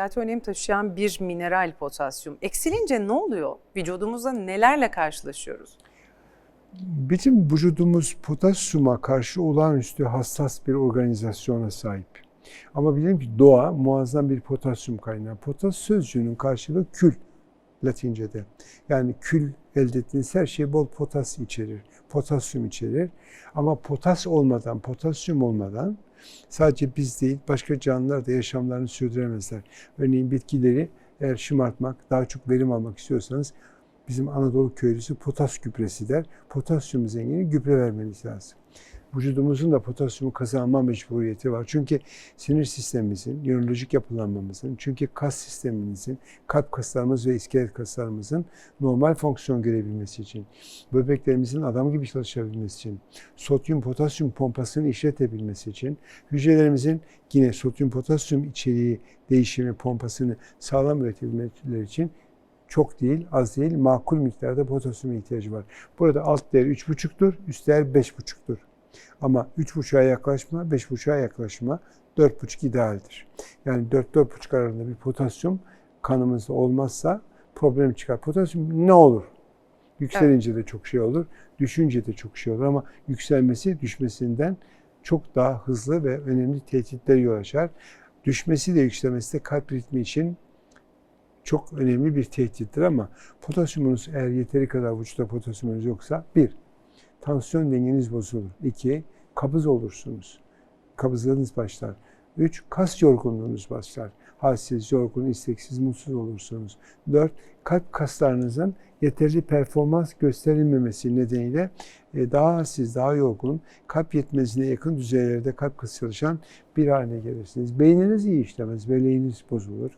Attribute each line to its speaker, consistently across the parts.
Speaker 1: hayati önem taşıyan bir mineral potasyum. Eksilince ne oluyor? Vücudumuzda nelerle karşılaşıyoruz?
Speaker 2: Bizim vücudumuz potasyuma karşı olağanüstü hassas bir organizasyona sahip. Ama bilelim ki doğa muazzam bir potasyum kaynağı. Potas sözcüğünün karşılığı kül Latince'de. Yani kül elde ettiğiniz her şey bol potas içerir, potasyum içerir. Ama potas olmadan, potasyum olmadan sadece biz değil başka canlılar da yaşamlarını sürdüremezler. Örneğin bitkileri eğer şımartmak, daha çok verim almak istiyorsanız bizim Anadolu köylüsü potas gübresi der. Potasyum zengini gübre vermeniz lazım. Vücudumuzun da potasyumu kazanma mecburiyeti var. Çünkü sinir sistemimizin, nörolojik yapılanmamızın, çünkü kas sistemimizin, kalp kaslarımız ve iskelet kaslarımızın normal fonksiyon görebilmesi için, böbreklerimizin adam gibi çalışabilmesi için, sodyum potasyum pompasını işletebilmesi için, hücrelerimizin yine sodyum potasyum içeriği değişimi pompasını sağlam üretebilmeleri için çok değil, az değil, makul miktarda potasyum ihtiyacı var. Burada alt değer 3,5'tur, üst değer 5,5'tur. Ama 3,5'a yaklaşma, 5,5'a yaklaşma 4,5 idealdir. Yani 4-4,5 arasında bir potasyum kanımızda olmazsa problem çıkar. Potasyum ne olur? Yükselince de çok şey olur, düşünce de çok şey olur ama yükselmesi düşmesinden çok daha hızlı ve önemli tehditler yol açar. Düşmesi de yükselmesi de kalp ritmi için çok önemli bir tehdittir ama potasyumunuz eğer yeteri kadar vücutta potasyumunuz yoksa bir, tansiyon dengeniz bozulur. İki, kabız olursunuz. Kabızlığınız başlar. Üç, kas yorgunluğunuz başlar. Halsiz, yorgun, isteksiz, mutsuz olursunuz. Dört, kalp kaslarınızın yeterli performans gösterilmemesi nedeniyle e, daha halsiz, daha yorgun, kalp yetmezliğine yakın düzeylerde kalp kası çalışan bir haline gelirsiniz. Beyniniz iyi işlemez, beleğiniz bozulur.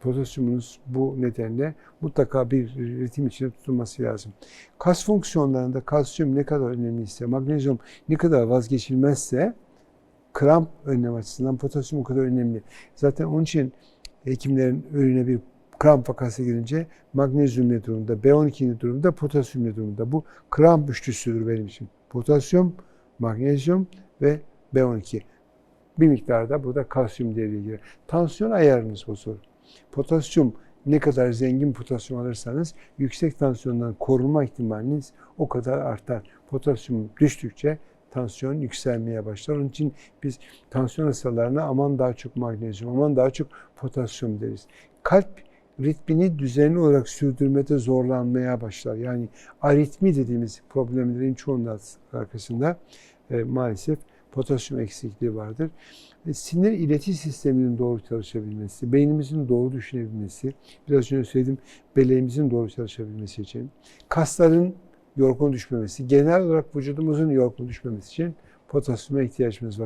Speaker 2: Potasyumunuz bu nedenle mutlaka bir ritim içinde tutulması lazım. Kas fonksiyonlarında kalsiyum ne kadar önemliyse, magnezyum ne kadar vazgeçilmezse kramp önlem açısından potasyum o kadar önemli. Zaten onun için hekimlerin önüne bir kramp vakası girince magnezyum ne durumda, B12 ne durumda, potasyum ne durumda. Bu kramp üçlüsüdür benim için. Potasyum, magnezyum ve B12. Bir miktarda burada kalsiyum devreye girer. Tansiyon ayarınız bozulur. Potasyum ne kadar zengin potasyum alırsanız yüksek tansiyondan korunma ihtimaliniz o kadar artar. Potasyum düştükçe tansiyon yükselmeye başlar. Onun için biz tansiyon hastalarına aman daha çok magnezyum, aman daha çok potasyum deriz. Kalp ritmini düzenli olarak sürdürmede zorlanmaya başlar. Yani aritmi dediğimiz problemlerin çoğunun arkasında e, maalesef potasyum eksikliği vardır. E, sinir ileti sisteminin doğru çalışabilmesi, beynimizin doğru düşünebilmesi, biraz önce söyledim beleğimizin doğru çalışabilmesi için, kasların yorgun düşmemesi, genel olarak vücudumuzun yorgun düşmemesi için potasyuma ihtiyacımız var.